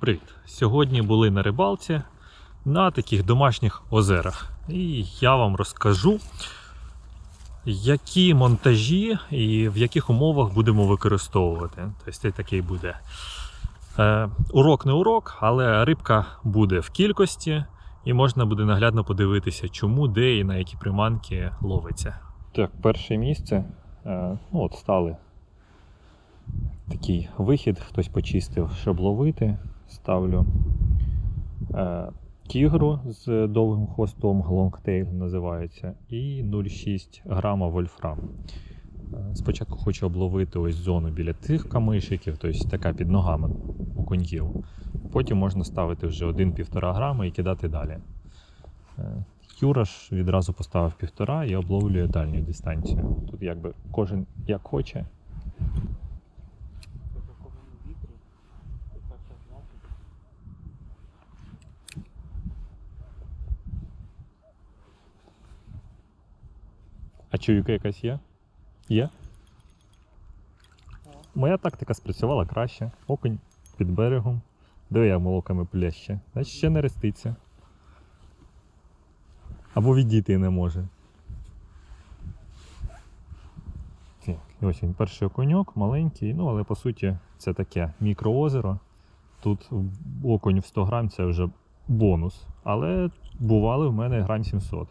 Привіт! Сьогодні були на рибалці на таких домашніх озерах. І я вам розкажу, які монтажі і в яких умовах будемо використовувати. Тобто такий буде е, урок не урок, але рибка буде в кількості, і можна буде наглядно подивитися, чому, де і на які приманки ловиться. Так, перше місце. Е, ну от стали такий вихід, хтось почистив, щоб ловити. Ставлю е, тігру з довгим хвостом, лонгтейл називається, і 0,6 грама вольфрам. Е, Спочатку хочу обловити ось зону біля тих камишиків, тобто така під ногами окуньків. Потім можна ставити вже 1-1,5 грама і кидати далі. Е, Юра ж відразу поставив півтора і обловлює дальню дистанцію. Тут якби кожен як хоче. При такому вітрі ти перше взяти. А чуйка якась є? Є? Моя тактика спрацювала краще. Окунь під берегом. Диви, як молоками плеще. Значить ще не реститься. Або відійти не може. Так, ось він перший окуньок, маленький, ну але по суті це таке мікроозеро. Тут окунь в 100 грам це вже бонус. Але бували в мене грам 700.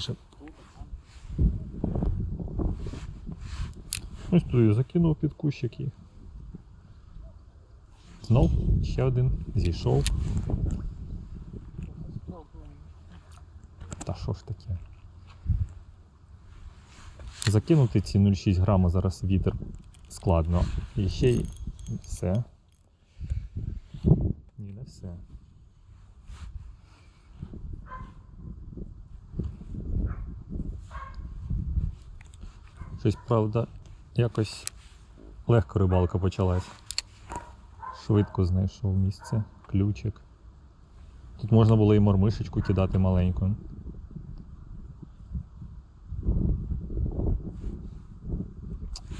Ближе. Ось тут закинув під кущик їх. Знов ще один зійшов. Та що ж таке? Закинути ці 0,6 грама зараз вітер складно. І ще й все. Ні, не все. Щось, правда, якось легко рибалка почалась. Швидко знайшов місце, ключик. Тут можна було і мормишечку кидати маленьку.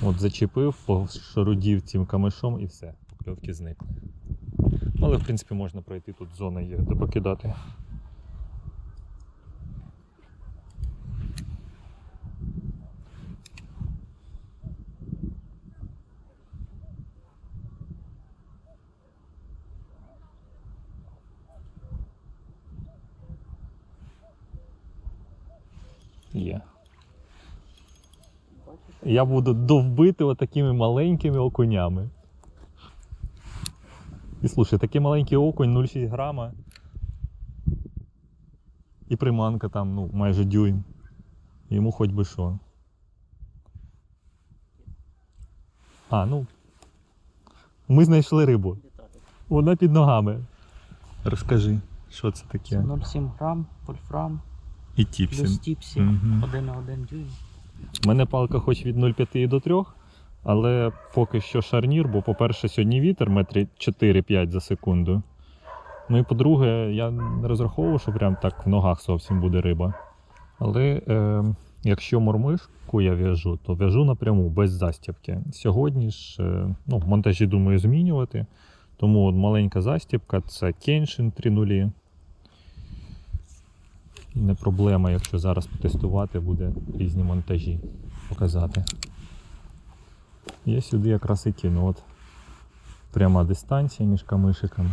От зачепив, пошарудів цим камешом і все, покльовки зникли. Ну, Але в принципі можна пройти тут зона є, де покидати. Є. Я буду довбити отакими маленькими окунями. І слушай, такий маленький окунь 0,6 грама. І приманка там, ну, майже дюйм. Йому хоч би що. А, ну. Ми знайшли рибу. Вона під ногами. Розкажи, що це таке? 0,7 грам, вольфрам, І плюс тіпсін. тіпсі, Мгм. 1,1 дюйм. У мене палка хоч від 0,5 до 3, але поки що шарнір, бо, по-перше, сьогодні вітер метрі 4-5 за секунду. Ну і по-друге, я не розраховував, що прям так в ногах зовсім буде риба. Але е, якщо мормишку я в'яжу, то в'яжу напряму без застібки. Сьогодні ж е, ну, в монтажі думаю змінювати. Тому маленька застібка це Kenshin 3.0. Не проблема, якщо зараз потестувати, буде різні монтажі показати. Я сюди якраз і кину. От пряма дистанція між камишиками.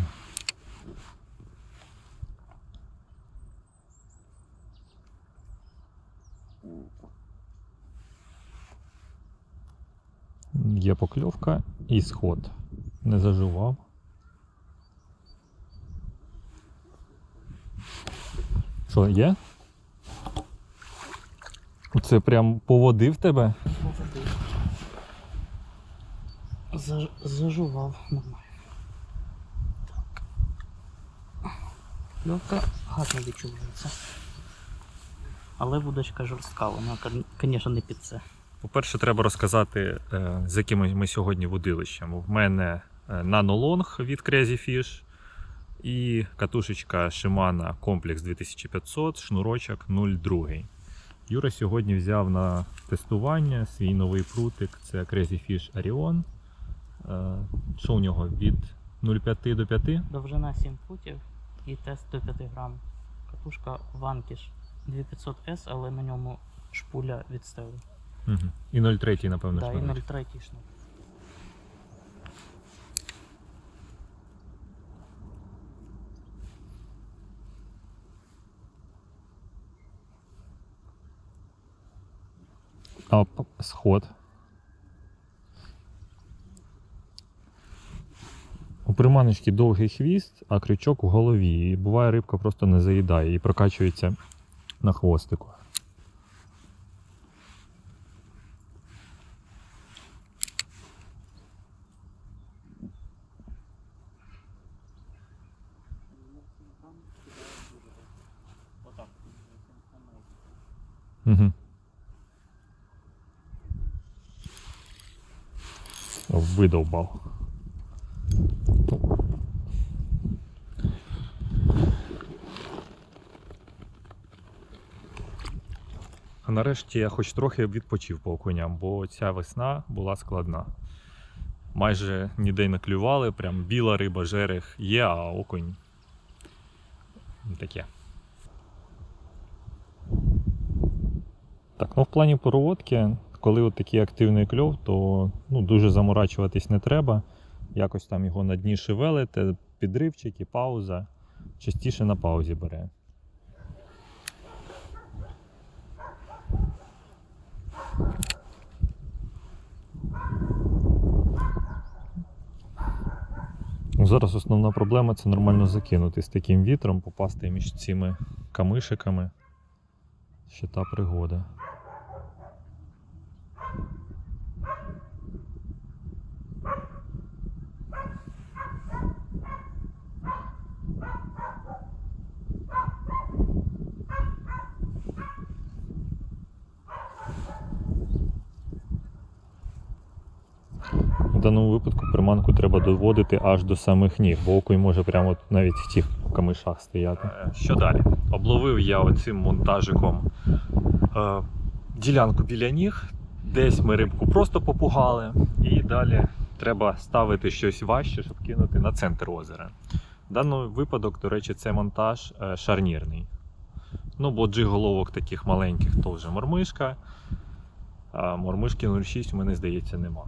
Є покльовка і сход. Не заживав. Що, є? Це прям по води в тебе? Поводи. Заж... Зажував нормально. Так. Льовка гарно відчувається. Але вудочка жорстка, вона, звісно, не під це. По-перше, треба розказати, е, з якими ми сьогодні водилищами. В мене е, нанолонг від Crazy Fish і катушечка Shimano Complex 2500, шнурочок 0,2. Юра сьогодні взяв на тестування свій новий прутик. Це Crazy Fish Arion. Е, Що у нього? Від 0,5 до 5? Довжина 7 футів і тест до 5 грам. Катушка Vanquish 2500S, але на ньому шпуля від. Угу. І 0,3, напевно. Да, і 0,3 шнур. А п- сход. У приманочки довгий хвіст, а крючок в голові. І буває рибка просто не заїдає і прокачується на хвостику. Угу. Видовбав. А нарешті я хоч трохи відпочив по окуням, бо ця весна була складна. Майже ніде не клювали, прям біла риба, жерех є, а окунь таке. Так, ну в плані проводки, коли от такий активний кльов, то ну, дуже заморачуватись не треба. Якось там його на дні шевелити, підривчик і пауза. Частіше на паузі бере. Ну, Зараз основна проблема це нормально закинути з таким вітром, попасти між цими камишиками. Ще та пригода. Даному випадку приманку треба доводити аж до самих ніг, бо окунь може прямо навіть в тих камишах стояти. Що далі? Обловив я оцим монтажиком е, ділянку біля ніг. Десь ми рибку просто попугали, і далі треба ставити щось важче, щоб кинути на центр озера. В даному випадок, до речі, це монтаж е, шарнірний. Ну, бо джиголовок таких маленьких то вже мормишка. А мормишки 06 у мене, здається, нема.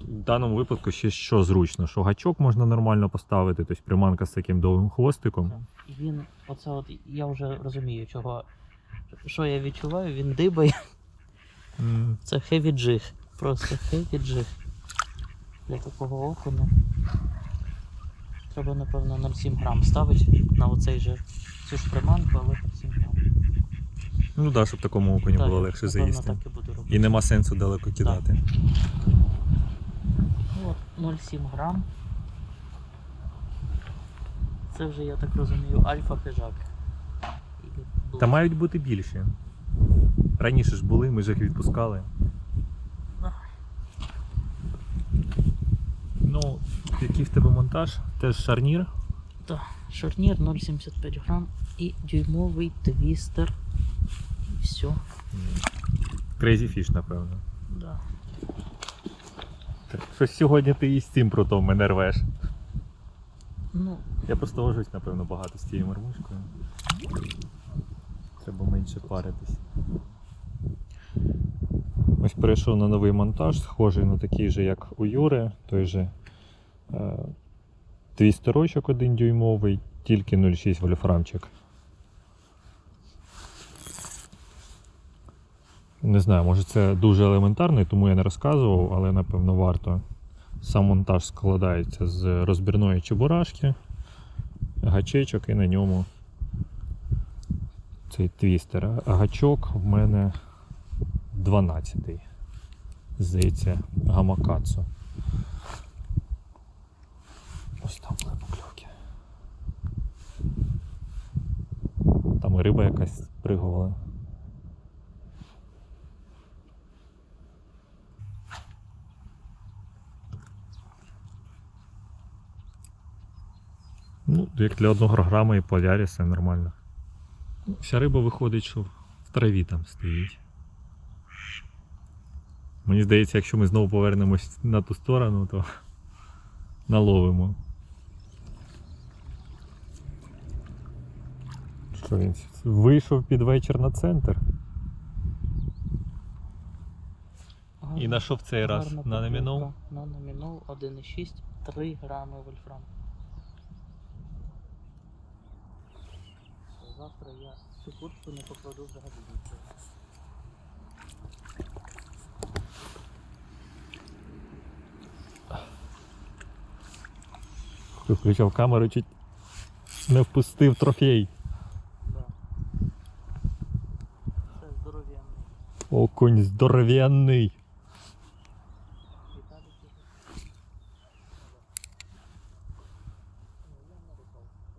В даному випадку ще що зручно, що гачок можна нормально поставити, тобто приманка з таким довгим хвостиком. Він, оце от я вже розумію, чого. Що я відчуваю, він дибає. М, Це heavy jig. Просто heavy jig. Для такого окуня. Треба, напевно, 0,7 грам ставити на оцей же цю ж приманку, але 0,7 грам. Ну так, да, щоб такому окуні Так, було легше напевно, заїсти. так і буду робити. І нема сенсу далеко кидати. От 0,7 грам. Це вже, я так розумію, альфа хижак. Та мають бути більші. Раніше ж були, ми ж їх відпускали. Ну, який в тебе монтаж? Теж шарнір. Так, шарнір 0,75 грам і дюймовий твістер. І все. Crazy Fish, напевно. Щось сьогодні ти і з цим прутом мене рвеш. Ну, Я просто ложусь, напевно, багато з цією мормишкою. Треба менше паритись. Ось перейшов на новий монтаж, схожий на такий же, як у Юри, той же е, твістерочок 1 дюймовий, тільки 0,6 вольфрамчик. Не знаю, може це дуже елементарний, тому я не розказував, але напевно варто. Сам монтаж складається з розбірної чебурашки, гачечок і на ньому цей твістер. Гачок в мене 12-й. Здається, гамакацу. Ось там були покльовки. Там і риба якась пригувала. Ну, як для одного грама і полярі все нормально. Вся риба виходить, що В траві там стоїть. Мені здається, якщо ми знову повернемось на ту сторону, то наловимо. Що він вийшов під вечір на центр. І на що в цей раз? На номінал? На номінал 1,6, 3 грами вольфрам. Завтра я цю куртку не покладу взагалі нічого. Хто включав камеру, чуть не впустив трофей. Да. Це здоров'яний. Окунь здоровенний. Віталій дуже. Ну, я не рибалка.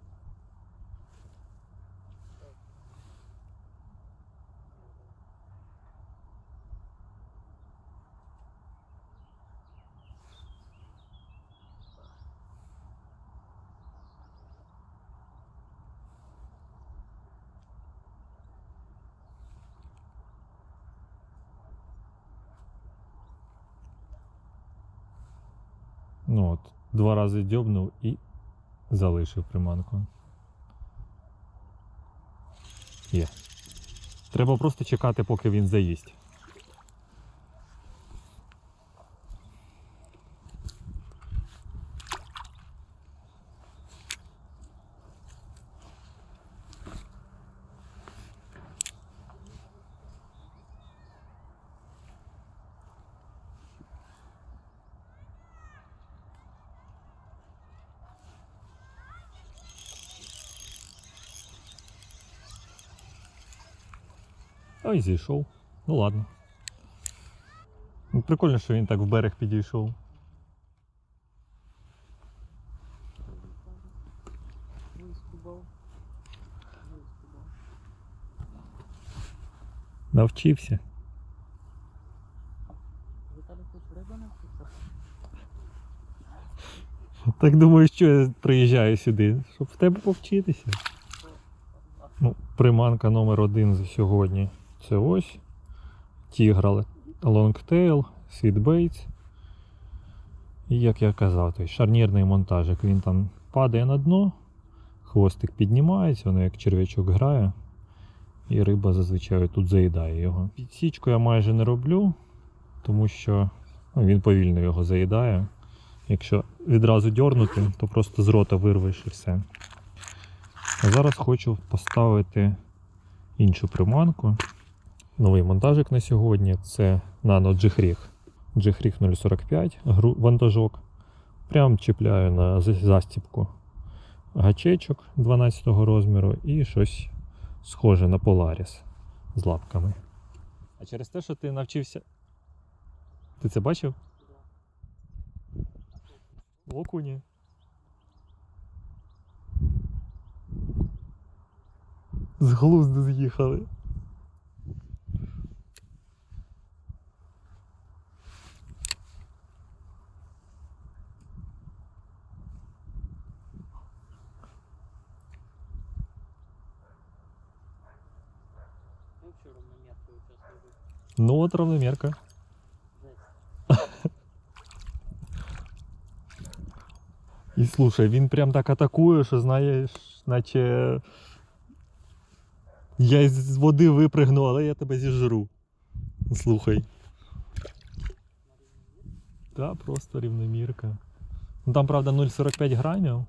Ну от, два рази дьобнув і залишив приманку. Є. Треба просто чекати, поки він заїсть. Ой, зійшов. Ну ладно. Ну, прикольно, що він так в берег підійшов. Навчився? Так думаю, що я приїжджаю сюди, щоб в тебе повчитися. Ну, приманка номер один за сьогодні. Це ось. Тігра Longtail, Sweetbaits. І як я казав, той шарнірний монтажик. Він там падає на дно, хвостик піднімається, воно як черв'ячок грає. І риба зазвичай тут заїдає його. Підсічку я майже не роблю, тому що ну, він повільно його заїдає. Якщо відразу дьорнути, то просто з рота вирвеш і все. А зараз хочу поставити іншу приманку. Новий монтажик на сьогодні це Nano G-Rig. G-Rig 045 гру- вантажок. Прям чіпляю на застіпку гачечок 12 розміру і щось схоже на Polaris з лапками. А через те, що ти навчився. Ти це бачив? Окуні. З глузду з'їхали. Ну, вчора на м'якою час. Ну от равномірка. Жесть. І слушай, він прям так атакує, що знаєш, наче. Я з води випригну, але я тебе зіжру. Слухай. Та, просто рівномірка. Ну там, правда, 0,45 грамів.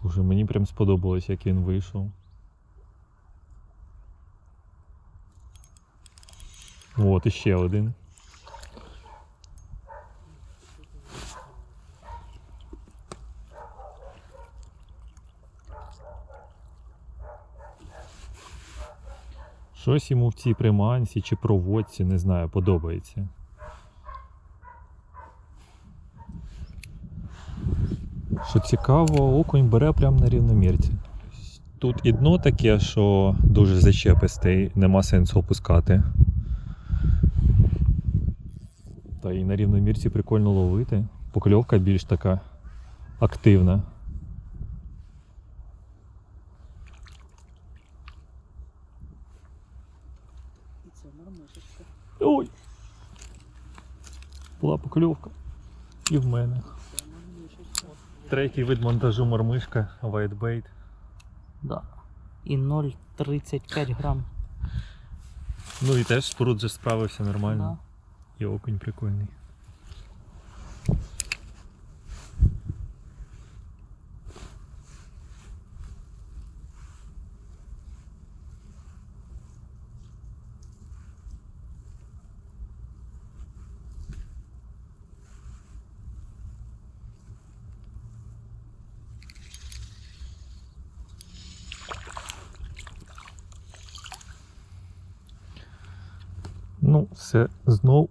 Слушай, мені прям сподобалось, як він вийшов. От, іще один. Щось йому в цій приманці чи проводці, не знаю, подобається. Що цікаво, окунь бере прямо на рівномірці. Тут і дно таке, що дуже зачеписте, і нема сенсу опускати. Та і на рівномірці прикольно ловити. Покльовка більш така активна. Ой! Була покльовка. І в мене. Третій вид монтажу мормишка, whitebait. Да. І 0,35 грам. Ну і теж споруд же справився Да. Нормально. І окунь прикольний. Ну, все знов,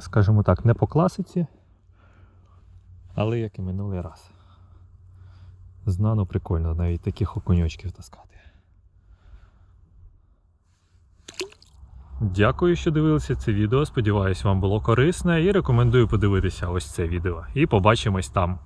скажімо так, не по класиці, але як і минулий раз. Знано прикольно навіть таких окуньочків таскати. Дякую, що дивилися це відео. Сподіваюсь, вам було корисне і рекомендую подивитися ось це відео. І побачимось там.